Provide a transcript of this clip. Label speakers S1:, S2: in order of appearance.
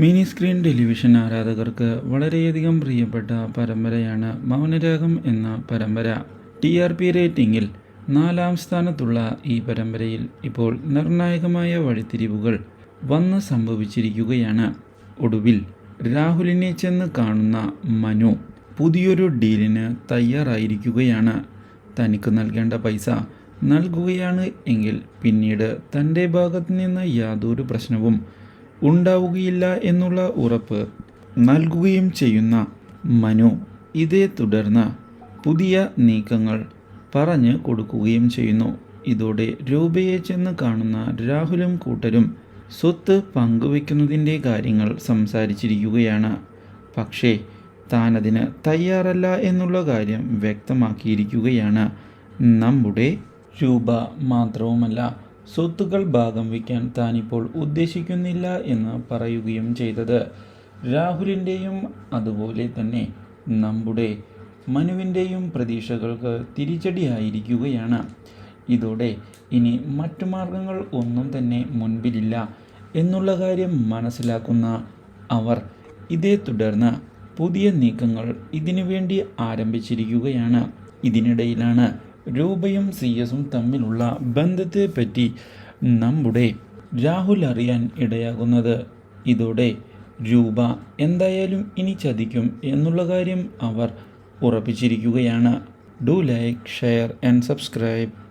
S1: Mini screen television ആരാധകർക്ക് വളരെയധികം പ്രിയപ്പെട്ട പരമ്പരയാണ് മൗനരാഗം എന്ന പരമ്പര. ടി ആർ പി റേറ്റിംഗിൽ നാലാം സ്ഥാനത്തുള്ള ഈ പരമ്പരയിൽ ഇപ്പോൾ നിർണായകമായ വഴിത്തിരിവുകൾ വന്ന് സംഭവിച്ചിരിക്കുകയാണ്. ഒടുവിൽ രാഹുലിനെ ചെന്ന് കാണുന്ന മനു പുതിയൊരു ഡീലിന് തയ്യാറായിരിക്കുകയാണ്. തനിക്ക് നൽകേണ്ട പൈസ നൽകുകയാണ് എങ്കിൽ പിന്നീട് തന്റെ ഭാഗത്ത് നിന്ന് യാതൊരു പ്രശ്നവും ഉണ്ടാവുകയില്ല എന്നുള്ള ഉറപ്പ് നൽകുകയും ചെയ്യുന്ന മനു ഇതേ തുടർന്ന് പുതിയ നീക്കങ്ങൾ പറഞ്ഞു കൊടുക്കുകയും ചെയ്യുന്നു. ഇതോടെ രൂപയെ ചെന്ന് കാണുന്ന രാഹുലും കൂട്ടരും സ്വത്ത് പങ്കുവെക്കുന്നതിന്റെ കാര്യങ്ങൾ സംസാരിച്ചിരിക്കുകയാണ്. പക്ഷേ താനതിന് തയ്യാറല്ല എന്നുള്ള കാര്യം വ്യക്തമാക്കിയിരിക്കുകയാണ്. നമ്മുടെ രൂപ മാത്രവുമല്ല സ്വത്തുക്കൾ ഭാഗം വയ്ക്കാൻ താനിപ്പോൾ ഉദ്ദേശിക്കുന്നില്ല എന്ന് പറയുകയും ചെയ്തത്. രാഹുലിന്റെയും അതുപോലെ തന്നെ നമ്മുടെ മനുവിന്റെയും പ്രതീക്ഷകൾക്ക് തിരിച്ചടിയായിരിക്കുകയാണ്. ഇതോടെ ഇനി മറ്റു മാർഗങ്ങൾ ഒന്നും തന്നെ മുൻപിലില്ല എന്നുള്ള കാര്യം മനസ്സിലാക്കുന്ന അവർ ഇതേ തുടർന്ന് പുതിയ നീക്കങ്ങൾ ഇതിനു വേണ്ടി ആരംഭിച്ചിരിക്കുകയാണ്. ഇതിനിടയിലാണ് രൂപയും സി എസും തമ്മിലുള്ള ബന്ധത്തെപ്പറ്റി നമ്മുടെ രാഹുൽ അറിയാൻ ഇടയാകുന്നത് ഇതോടെ. രൂപ എന്തായാലും ഇനി ചതിക്കും എന്നുള്ള കാര്യം അവർ ഉറപ്പിച്ചിരിക്കുകയാണ്. Do like share and subscribe.